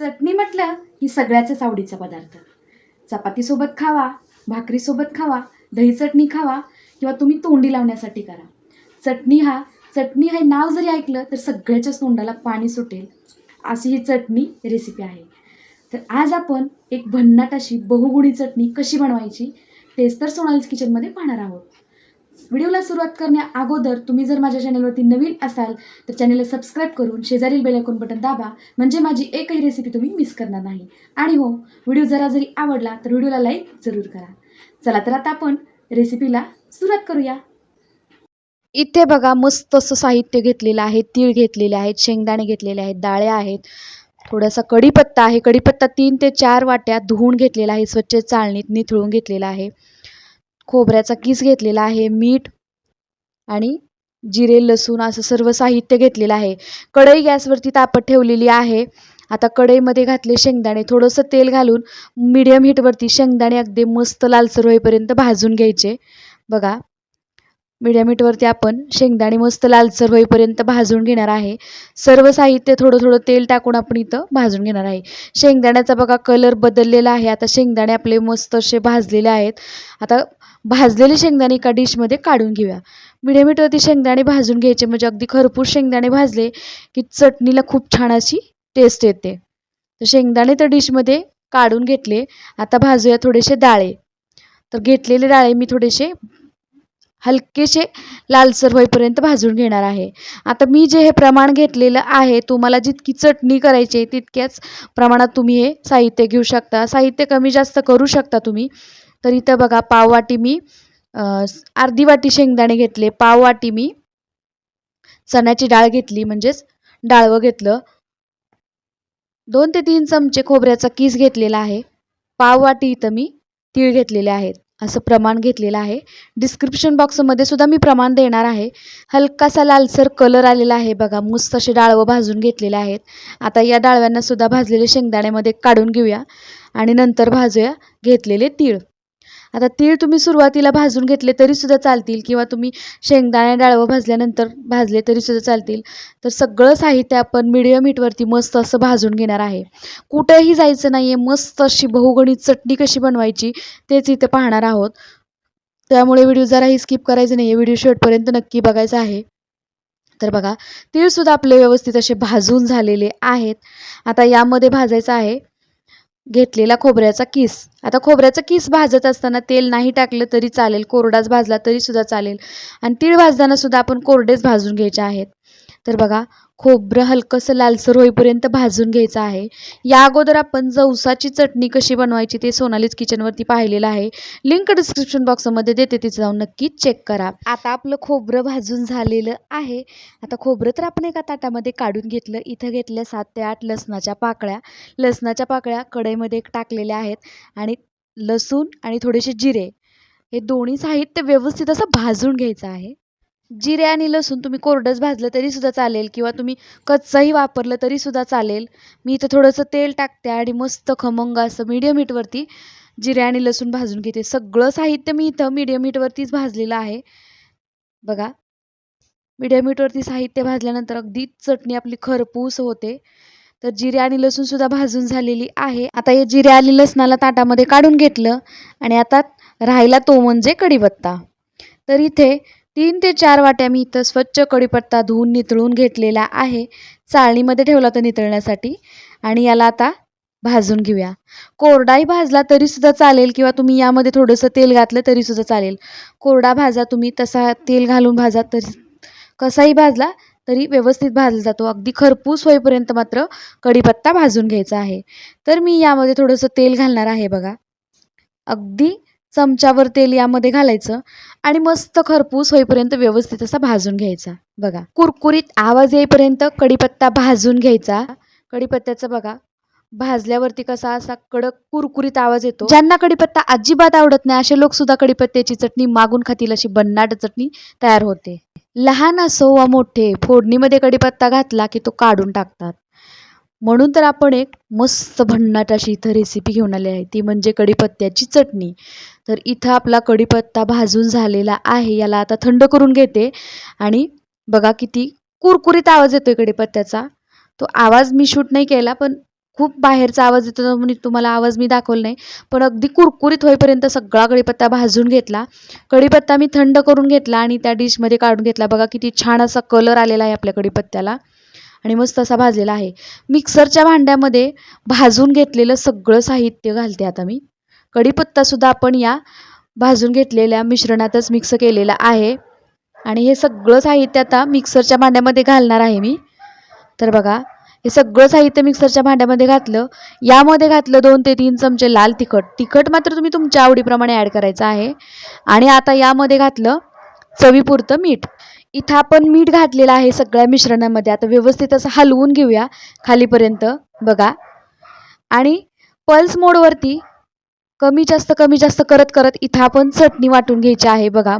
चटणी म्हटलं ही सगळ्याचाच आवडीचा पदार्थ. चपातीसोबत खावा भाकरीसोबत खावा दही चटणी खावा किंवा तुम्ही तोंडी लावण्यासाठी करा. चटणी हा चटणी हे नाव जरी ऐकलं तर सगळ्याच्याच तोंडाला पाणी सुटेल अशी ही चटणी रेसिपी आहे. तर आज आपण एक भन्नाट अशी बहुगुणी चटणी कशी बनवायची तेच तर सोनालीज किचनमध्ये पाहणार आहोत. व्हिडिओला सुरुवात करण्या अगोदर तुम्ही जर माझ्या चॅनलवरती नवीन असाल तर चॅनलला सबस्क्राईब करून शेजारील बेल बटन दाबा म्हणजे माझी एकही रेसिपी तुम्ही मिस करणार नाही. आणि हो व्हिडिओ जरा जरी आवडला तर व्हिडिओला लाईक जरूर करा. चला तर आता आपण रेसिपीला सुरुवात करूया. इथे बघा मस्त असं साहित्य घेतलेलं आहे तीळ घेतलेले आहेत शेंगदाणे घेतलेले आहेत डाळ्या आहेत. थोडासा कढीपत्ता आहे कढीपत्ता तीन ते चार वाट्या धुवून घेतलेला आहे स्वच्छ चाळणीत निथळून घेतलेला आहे. खोबऱ्याचा किस घेतलेला आहे मीठ आणि जिरे लसूण असं सर्व साहित्य घेतलेलं आहे. कढई गॅसवरती तापत ठेवलेली आहे. आता कढईमध्ये घातले शेंगदाणे. थोडंसं तेल घालून मीडियम हीटवरती शेंगदाणे अगदी मस्त लालसर होईपर्यंत भाजून घ्यायचे. बघा मीडियम हीटवरती आपण शेंगदाणे मस्त लालसर होईपर्यंत भाजून घेणार आहे. सर्व साहित्य थोडं थोडं तेल टाकून आपण इथं भाजून घेणार आहे. शेंगदाण्याचा बघा कलर बदललेला आहे. आता शेंगदाणे आपले मस्त असे भाजलेले आहेत. आता भाजलेले शेंगदाणे एका डिशमध्ये काढून घेऊया. मीडियम हीटवरती शेंगदाणे भाजून घ्यायचे म्हणजे अगदी खरपूर शेंगदाणे भाजले की चटणीला खूप छान अशी टेस्ट येते. तर शेंगदाणे तर डिशमध्ये काढून घेतले. आता भाजूया थोडेसे डाळे. तर घेतलेले डाळे मी थोडेसे हलकेसे लालसर होईपर्यंत भाजून घेणार आहे. आता मी जे हे प्रमाण घेतलेलं आहे तुम्हाला जितकी चटणी करायची आहे तितक्याच प्रमाणात तुम्ही हे साहित्य घेऊ शकता. साहित्य कमी जास्त करू शकता तुम्ही. तर इथं बघा पाववाटी मी अर्धी वाटी शेंगदाणे घेतले. पाववाटी मी चण्याची डाळ घेतली म्हणजेच डाळवं घेतलं. दोन ते तीन चमचे खोबऱ्याचा किस घेतलेला आहे. पाववाटी इथं मी तीळ घेतलेले आहेत. असं प्रमाण घेतलेलं आहे. डिस्क्रिप्शन बॉक्समध्ये सुद्धा मी प्रमाण देणार आहे. हलकासा लालसर कलर आलेला आहे बघा. मस्त असे डाळवं भाजून घेतलेले आहेत. आता या डाळव्यांनासुद्धा भाजलेले शेंगदाण्यामध्ये काढून घेऊया. आणि नंतर भाजूया. घेतलेले तीळ. आता तीळ तुम्ही सुरुवातीला भाजून घेतले तरीसुद्धा चालतील किंवा तुम्ही शेंगदाणे डाळवं भाजल्यानंतर भाजले तरीसुद्धा चालतील. तर सगळं साहित्य आपण मिडियम हीटवरती मस्त असं भाजून घेणार आहे. कुठंही जायचं नाही आहे मस्त अशी बहुगणित चटणी कशी बनवायची तेच इथे पाहणार आहोत. त्यामुळे व्हिडिओ जराही स्किप करायचं नाही आहे व्हिडिओ शेवटपर्यंत नक्की बघायचा आहे. तर बघा तीळसुद्धा आपले व्यवस्थित असे भाजून झालेले आहेत. आता यामध्ये भाजायचं आहे. घेतलेला खोबऱ्याचा किस. आता खोबऱ्याचा किस भाजत असताना तेल नाही टाकलं तरी चालेल कोरडाच भाजला तरीसुद्धा चालेल. आणि तीळ भाजताना सुद्धा आपण कोरडेच भाजून घ्यायचे आहेत. तर बघा खोबरं हलकंसं लालसर होईपर्यंत भाजून घ्यायचं आहे. या अगोदर आपण जवसाची चटणी कशी बनवायची ते सोनालीच किचनवरती पाहिलेलं आहे. लिंक डिस्क्रिप्शन बॉक्समध्ये देते तिथे जाऊन नक्की चेक करा. आता आपलं खोबरं भाजून झालेलं आहे. आता खोबरं तर आपण एका ताटामध्ये काढून घेतलं. इथं घेतल्या सात ते आठ लसणाच्या पाकळ्या. लसणाच्या पाकळ्या कढईमध्ये टाकलेल्या आहेत आणि लसूण आणि थोडेसे जिरे. हे दोन्ही साहित्य व्यवस्थित असं भाजून घ्यायचं आहे. जिरे आणि लसूण तुम्ही कोरडंच भाजलं तरीसुद्धा चालेल किंवा तुम्ही कच्चंही वापरलं तरीसुद्धा चालेल. मी इथं थोडंसं तेल टाकते आणि मस्त खमंग असं मीडियम हीटवरती जिरे आणि लसूण भाजून घेते. सगळं साहित्य मी इथं मीडियम हीटवरतीच भाजलेलं आहे. बघा. मीडियम हीटवरती साहित्य भाजल्यानंतर अगदी चटणी आपली खरपूस होते. तर जिरे आणि लसूणसुद्धा भाजून झालेली आहे. आता हे जिरे आणि लसणाला ताटामध्ये काढून घेतलं आणि आता राहिला तो म्हणजे कढीपत्ता तर इथे तीन ते चार वाट्या मी इथं स्वच्छ कढीपत्ता धुवून नितळून घेतलेला आहे. चाळणीमध्ये ठेवला तर नितळण्यासाठी. आणि याला आता भाजून घेऊया. कोरडाही भाजला तरीसुद्धा चालेल किंवा तुम्ही यामध्ये थोडंसं तेल घातलं तरीसुद्धा चालेल. कोरडा भाजा तुम्ही तसा तेल घालून भाजा तरी कसाही भाजला तरी व्यवस्थित भाजला जातो. अगदी खरपूस होईपर्यंत मात्र कढीपत्ता भाजून घ्यायचा आहे. तर मी यामध्ये थोडंसं तेल घालणार आहे बघा. अगदी चमच्यावर तेल यामध्ये घालायचं आणि मस्त खरपूस होईपर्यंत व्यवस्थित असा भाजून घ्यायचा. बघा कुरकुरीत आवाज येईपर्यंत कढीपत्ता भाजून घ्यायचा. कढीपत्त्याचा बघा भाजल्यावरती कसा असा कडक कुरकुरीत आवाज येतो. ज्यांना कढीपत्ता अजिबात आवडत नाही असे लोक सुद्धा कढीपत्त्याची चटणी मागून खातील अशी बन्नाट चटणी तयार होते. लहान असो वा मोठे फोडणीमध्ये कढीपत्ता घातला की तो काढून टाकतात. म्हणून तर आपण एक मस्त भन्नाट अशी इथं रेसिपी घेऊन आली आहे. ती म्हणजे कढीपत्त्याची चटणी. तर इथं आपला कढीपत्ता भाजून झालेला आहे. याला आता थंड करून घेते. आणि बघा किती कुरकुरीत आवाज येतो आहे कढीपत्त्याचा. तो आवाज मी शूट नाही केला पण खूप बाहेरचा आवाज येतो म्हणून तुम्हाला आवाज मी दाखवला नाही. पण अगदी कुरकुरीत होईपर्यंत सगळा कढीपत्ता भाजून घेतला. कढीपत्ता मी थंड करून घेतला आणि त्या डिशमध्ये काढून घेतला. बघा किती छान असा कलर आलेला आहे आपल्या कढीपत्त्याला. आणि मस्त असा भाजलेला आहे. मिक्सरच्या भांड्यामध्ये भाजून घेतलेलं सगळं साहित्य घालते आता मी. कढीपत्तासुद्धा आपण या भाजून घेतलेल्या मिश्रणातच मिक्स केलेलं आहे. आणि हे सगळं साहित्य आता मिक्सरच्या भांड्यामध्ये घालणार आहे मी. तर बघा हे सगळं साहित्य मिक्सरच्या भांड्यामध्ये घातलं. यामध्ये घातलं दोन ते तीन चमचे लाल तिखट. तिखट मात्र तुम्ही तुमच्या आवडीप्रमाणे ॲड करायचं आहे. आणि आता यामध्ये घातलं चवीपुरतं मीठ. इथं आपण मीठ घातलेलं आहे सगळ्या मिश्रणामध्ये. आता व्यवस्थित असं हलवून घेऊया खालीपर्यंत. बघा. आणि पल्स मोडवरती कमी जास्त कमी जास्त करत करत इथं आपण चटणी वाटून घ्यायची आहे. बघा.